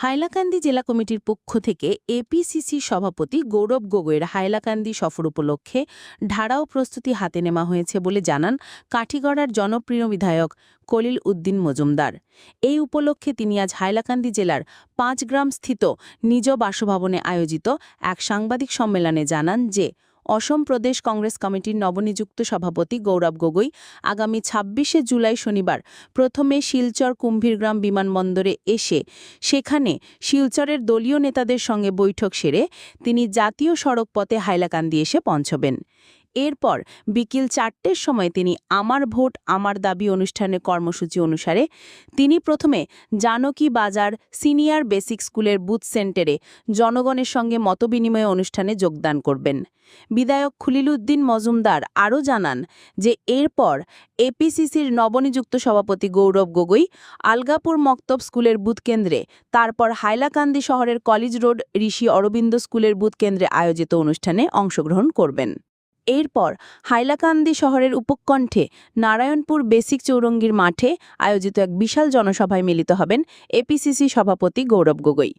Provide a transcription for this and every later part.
হাইলাকান্দি জেলা কমিটির পক্ষ থেকে এপিসিসি সভাপতি গৌরব গগৈর হাইলাকান্দি সফর উপলক্ষে ঢাড়াও প্রস্তুতি হাতে নেওয়া হয়েছে বলে জানান কাঠিগড়ার জনপ্রিয় বিধায়ক কলিল উদ্দিন মজুমদার। এই উপলক্ষে তিনি আজ হাইলাকান্দি জেলার পাঁচগ্রাম স্থিত নিজ বাসভবনে আয়োজিত এক সাংবাদিক সম্মেলনে জানান যে অসম প্রদেশ কংগ্রেস কমিটির নবনিযুক্ত সভাপতি গৌরব গগৈ আগামী ছাব্বিশে জুলাই শনিবার প্রথমে শিলচর কুম্ভীরগ্রাম বিমানবন্দরে এসে সেখানে শিলচরের দলীয় নেতাদের সঙ্গে বৈঠক সেরে তিনি জাতীয় সড়ক পথে হাইলাকান্দি এসে পৌঁছবেন। এরপর বিকেল চারটের সময় তিনি আমার ভোট, আমার দাবি অনুষ্ঠানে কর্মসূচি অনুসারে তিনি প্রথমে জানকী বাজার সিনিয়র বেসিক স্কুলের বুথ সেন্টারে জনগণের সঙ্গে মতবিনিময় অনুষ্ঠানে যোগদান করবেন। বিধায়ক খুলিলুদ্দিন মজুমদার আরও জানান যে এরপর এপিসিসির নবনিযুক্ত সভাপতি গৌরব গগৈ, আলগাপুর মক্তব স্কুলের বুথ কেন্দ্রে, তারপর হাইলাকান্দি শহরের কলেজ রোড, ঋষি অরবিন্দ স্কুলের বুথ কেন্দ্রে আয়োজিত অনুষ্ঠানে অংশগ্রহণ করবেন। এরপর হাইলাকান্দি শহরের উপকণ্ঠে নারায়ণপুর বেসিক চৌরঙ্গীর মাঠে আয়োজিত এক বিশাল জনসভায় মিলিত হবেন এপিসিসি সভাপতি গৌরব গগৈ।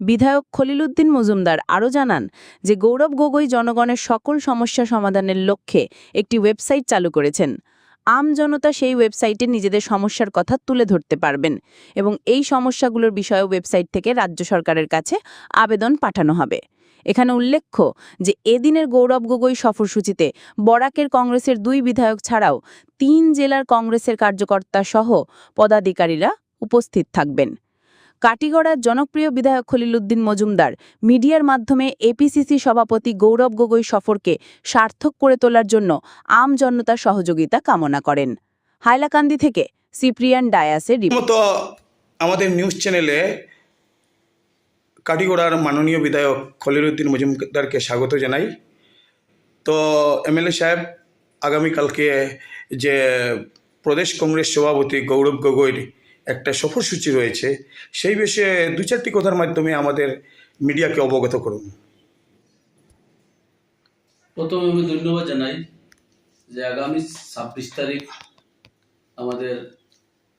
বিধায়ক খলিলুদ্দিন মজুমদার আরও জানান যে গৌরব গগৈ জনগণের সকল সমস্যা সমাধানের লক্ষ্যে একটি ওয়েবসাইট চালু করেছেন। আম জনতা সেই ওয়েবসাইটে নিজেদের সমস্যার কথা তুলে ধরতে পারবেন এবং এই সমস্যাগুলোর বিষয়ে ওয়েবসাইট থেকে রাজ্য সরকারের কাছে আবেদন পাঠানো হবে। এখানে উল্লেখ্য যে এদিনের গৌরব গগৈ সফরসূচিতে বরাকের কংগ্রেসের দুই বিধায়ক ছাড়াও তিন জেলার কংগ্রেসের কার্যকর্তা সহ পদাধিকারীরা উপস্থিত থাকবেন। কাটিগড়ার জনপ্রিয় বিধায়ক খলিলুদ্দিন মজুমদার মিডিয়ার মাধ্যমে এপিসিসি সভাপতি গৌরব গগৈ সফরকে সার্থক করে তোলার জন্য আম জনতার সহযোগিতা কামনা করেন। হাইলাকান্দি থেকে সিপ্রিয়ান ডায়াসের রিপোর্ট। আমাদের নিউজ চ্যানেলে কাটিগড়ার মাননীয় বিধায়ক খলিলুদ্দিন মজুমদারকে স্বাগত জানাই। তো এমএলএ সাহেব, আগামীকালকে যে প্রদেশ কংগ্রেস সভাপতি গৌরব গগৈর একটা সফরসূচি রয়েছে, সেই বিষয়ে দু চারটি কথার মাধ্যমে আমাদের মিডিয়াকে অবগত করুন। প্রথমে আমি ধন্যবাদ জানাই যে আগামী ছাব্বিশ তারিখ আমাদের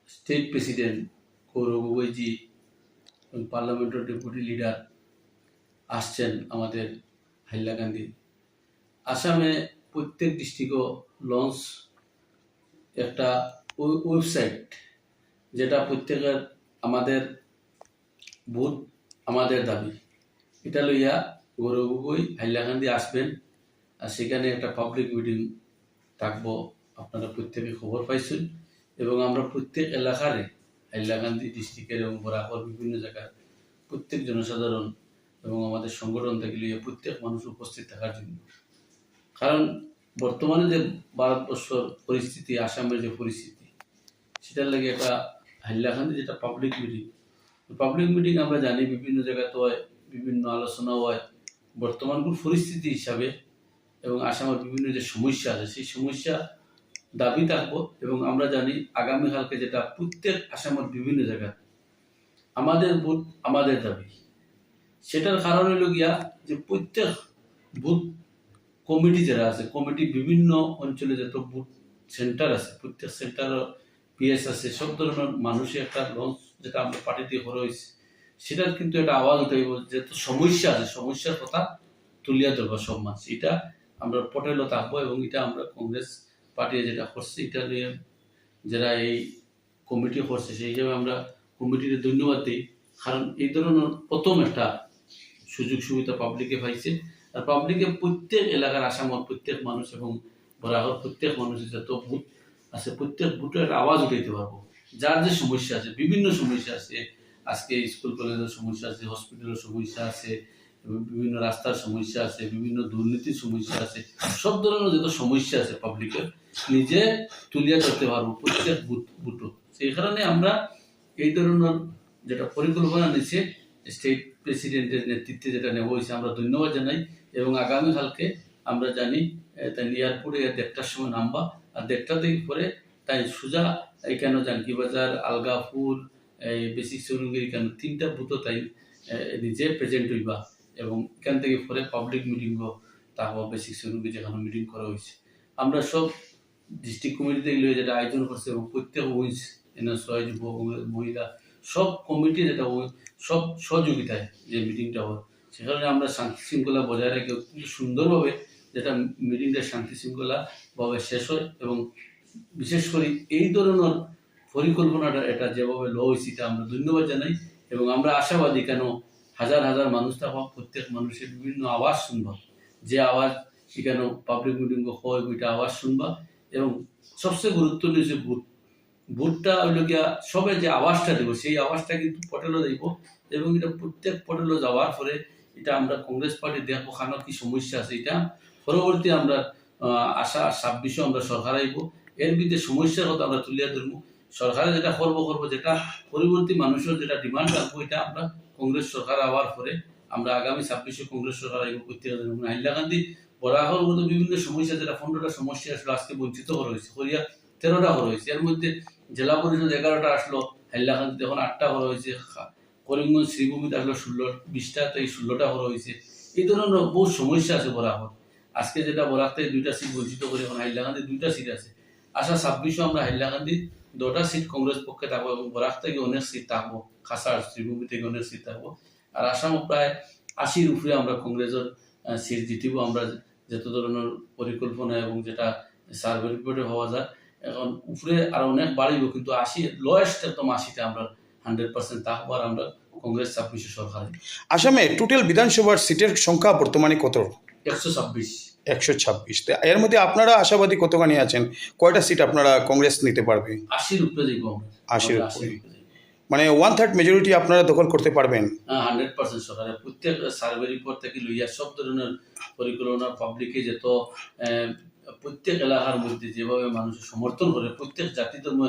স্টেট প্রেসিডেন্ট গৌরব গগৈজি পার্লামেন্টের ডেপুটি লিডার আসছেন আমাদের হাইলাকান্দি আসামে প্রত্যেক ডিস্ট্রিক্টও লঞ্চ একটা ওয়ে- ওয়েবসাইট যেটা প্রত্যেকের আমাদের বুথ, আমাদের দাবি। এটা লইয়া গৌরব গগৈ হাইলাকান্দি আসবেন আর সেখানে একটা পাবলিক মিটিং থাকব। আপনারা প্রত্যেকে খবর পাইছেন এবং আমরা প্রত্যেক এলাকারে হাইলাকান্দি ডিস্ট্রিক্টের এবং বরাকর বিভিন্ন জায়গার প্রত্যেক জনসাধারণ এবং আমাদের সংগঠন থেকে লিয়ে প্রত্যেক মানুষ উপস্থিত থাকার জন্য। কারণ বর্তমানে যে ভারতবর্ষর পরিস্থিতি, আসামের যে পরিস্থিতি, সেটার লাগে একটা হাইলাকান্দি যেটা পাবলিক মিটিং পাবলিক মিটিং আমরা জানি বিভিন্ন জায়গায় তো হয়, বিভিন্ন আলোচনা হয়। বর্তমান পরিস্থিতি হিসাবে এবং আসামের বিভিন্ন যে সমস্যা আছে, সেই সমস্যা দাবি থাকব এবং আমরা জানি আগামীকালকে যেটা প্রত্যেক আসামের বিভিন্ন জায়গায় আমাদের বুথ আমাদের দাবি। সেটার কারণ হলো গিয়া যে প্রত্যেক বুথ কমিটি যারা আছে, কমিটি বিভিন্ন অঞ্চলে যত বুথ সেন্টার আছে, প্রত্যেক সেন্টার, পিএস আছে, সব ধরনের মানুষের একটা লঞ্চ যেটা আমরা পার্টিতে করা হয়েছে। সেটার কিন্তু একটা আওয়াজ উঠাইব যেহেতু সমস্যা আছে, সমস্যার কথা তুলিয়া ধরবো সব মানুষ। এটা আমরা পটেলও থাকব এবং এটা আমরা কংগ্রেস পার্টি যেটা করছে, এটা নিয়ে যারা এই কমিটি করছে, সেই হিসাবে আমরা কমিটির ধন্যবাদ দিই। কারণ এই ধরনের প্রথম একটা সুযোগ সুবিধা পাবলিকে পাইছে। আর পাবলিকে প্রত্যেক এলাকার আসামর প্রত্যেক মানুষ এবং বরাহর প্রত্যেক মানুষের যত বুথ আছে, প্রত্যেক বুথের আওয়াজ উঠাইতে পারব। যার যে সমস্যা আছে, বিভিন্ন সমস্যা আছে, আজকে স্কুল কলেজের সমস্যা আছে হসপিটালের সমস্যা আছে বিভিন্ন রাস্তার সমস্যা আছে, বিভিন্ন দুর্নীতির সমস্যা আছে, সব ধরনের যত সমস্যা আছে পাবলিকের নিজে তুলিয়া ধরতে পারব, প্রত্যেক বুথ বুথও সেই কারণে আমরা এই ধরনের যেটা পরিকল্পনা নিচ্ছে স্টেট প্রেসিডেন্টের নেতৃত্বে যেটা নেওয়া হয়েছে, আমরা ধন্যবাদ জানাই এবং আগামীকালকে আমরা জানি তাই এয়ারপোর্টে দেড়টার সময় নামবা, আর দেড়টা থেকে পরে তাই সোজা এখানে জানকি বাজার আলগাপুর এই বেসিক চৌরঙ্গি এখানে তিনটা বুথও তাই নিজে প্রেজেন্ট হইবা। এবং এখান থেকে পরে পাবলিক মিটিংও তাহবা বেসিক চৌরঙ্গি যেখানে মিটিং করা হয়েছে। আমরা সব ডিস্ট্রিক্ট কমিটি থেকে লইয়া যেটা আয়োজন করছে এবং প্রত্যেক উইন্স এনে ছয় যুবক মহিলা, সব কমিটির যেটা সব সহযোগিতায় যে মিটিংটা হয়, সেখানে আমরা শান্তি শৃঙ্খলা বজায় রেখে সুন্দরভাবে যেটা মিটিংটা শান্তি শৃঙ্খলা ভাবে শেষ হয় এবং বিশেষ করে এই ধরনের পরিকল্পনাটা এটা যেভাবে লো হয়েছে আমরা ধন্যবাদ জানাই এবং আমরা আশাবাদী কেন হাজার হাজার মানুষ থাকা, প্রত্যেক মানুষের বিভিন্ন আওয়াজ শুনবা। যে আওয়াজ এখানে পাবলিক মিটিং হয়, ওইটা আওয়াজ শুনবা। এবং সবচেয়ে গুরুত্বপূর্ণ যে ভোট ভোটটা হইল গিয়া সবে যে আওয়াজটা দেবো, সেই আওয়াজটা কিন্তু পটেলও দিব। এবং এটা প্রত্যেক পটেলও যাওয়ার পরে এটা আমরা কংগ্রেস পার্টি দেখব খানো কি সমস্যা আছে এটা। পরবর্তী আমরা আশা ছাব্বিশে আমরা সরকার আইব। এর ভিতরে সমস্যার কথা আমরা তুলিয়া ধরবো। সরকারে যেটা করব করব, যেটা পরবর্তী মানুষের যেটা ডিমান্ড রাখব, এটা আমরা কংগ্রেস সরকার আওয়ার পরে আমরা আগামী ছাব্বিশে কংগ্রেস সরকার আইব প্রত্যেক হাইলা গান্ধী বরাহর মতো বিভিন্ন সমস্যা, যেটা পনেরোটা সমস্যা আসলো, আজকে বঞ্চিত করা হয়েছে। করিয়া তেরোটা করা হয়েছে। এর মধ্যে জেলা পরিষদ এগারোটা আসলো হাইলাকান্দিতে এখন আটটা করা হয়েছে করিমগঞ্জ শ্রীভূমিতে আসলো ষোলো, বিশটা, তো এই ষোলোটা করা হয়েছে। এই ধরনের বহু সমস্যা আছে বরাহর। আজকে যেটা থেকে দুইটা সিট বঞ্চিত করে এখন হাইলাকান্দি দুইটা সিট আছে। আশা ছাব্বিশও আমরা হাইলাকান্দির দুটা সিট কংগ্রেস পক্ষে থাকব এবং বরাক থেকে অনেক সিট থাকব খাসার শ্রীভূমি থেকে অনেক সিট থাকব। আর আসামও প্রায় আশির উপরে আমরা কংগ্রেসের সিট জিতিব। আমরা যত ধরনের পরিকল্পনা এবং যেটা সার্ভে রিপোর্টে হওয়া যায় এখন উপরে আর অনেক বাড়িব কিন্তু আশি লোয়েস্ট একদম আশিতে আমরা হান্ড্রেড পার্সেন্ট থাকব আর আমরা কংগ্রেস ছাব্বিশে সরকারে। আসামে টোটাল বিধানসভার সিটের সংখ্যা বর্তমানে কত? একশো ছাব্বিশ। একশো ছাব্বিশ। এর মধ্যে আপনারা আশাবাদী কতখানি আছেন? কয়টা সিট আপনারা কংগ্রেস নিতে পারবে? আশির উপরে আশির উপরে। উপরে মানে ওয়ান থার্ড মেজরিটি আপনারা দখল করতে পারবেন? হান্ড্রেড পার্সেন্ট সরকারে। প্রত্যেক সার্ভে রিপোর্ট থেকে লইয়া সব ধরনের পরিকল্পনা পাবলিকে যেত প্রত্যেক এলাকার মধ্যে যেভাবে মানুষ সমর্থন করে প্রত্যেক জাতি ধর্ম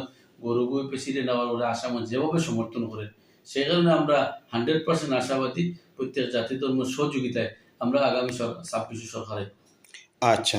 গৌরব প্রেসিডেন্ট আবার ওরা আসামে যেভাবে সমর্থন করে সেই কারণে আমরা হান্ড্রেড পার্সেন্ট আশাবাদী প্রত্যেক জাতি ধর্ম সহযোগিতায় আমরা আগামী ছাব্বিশে সরকারে আচ্ছা।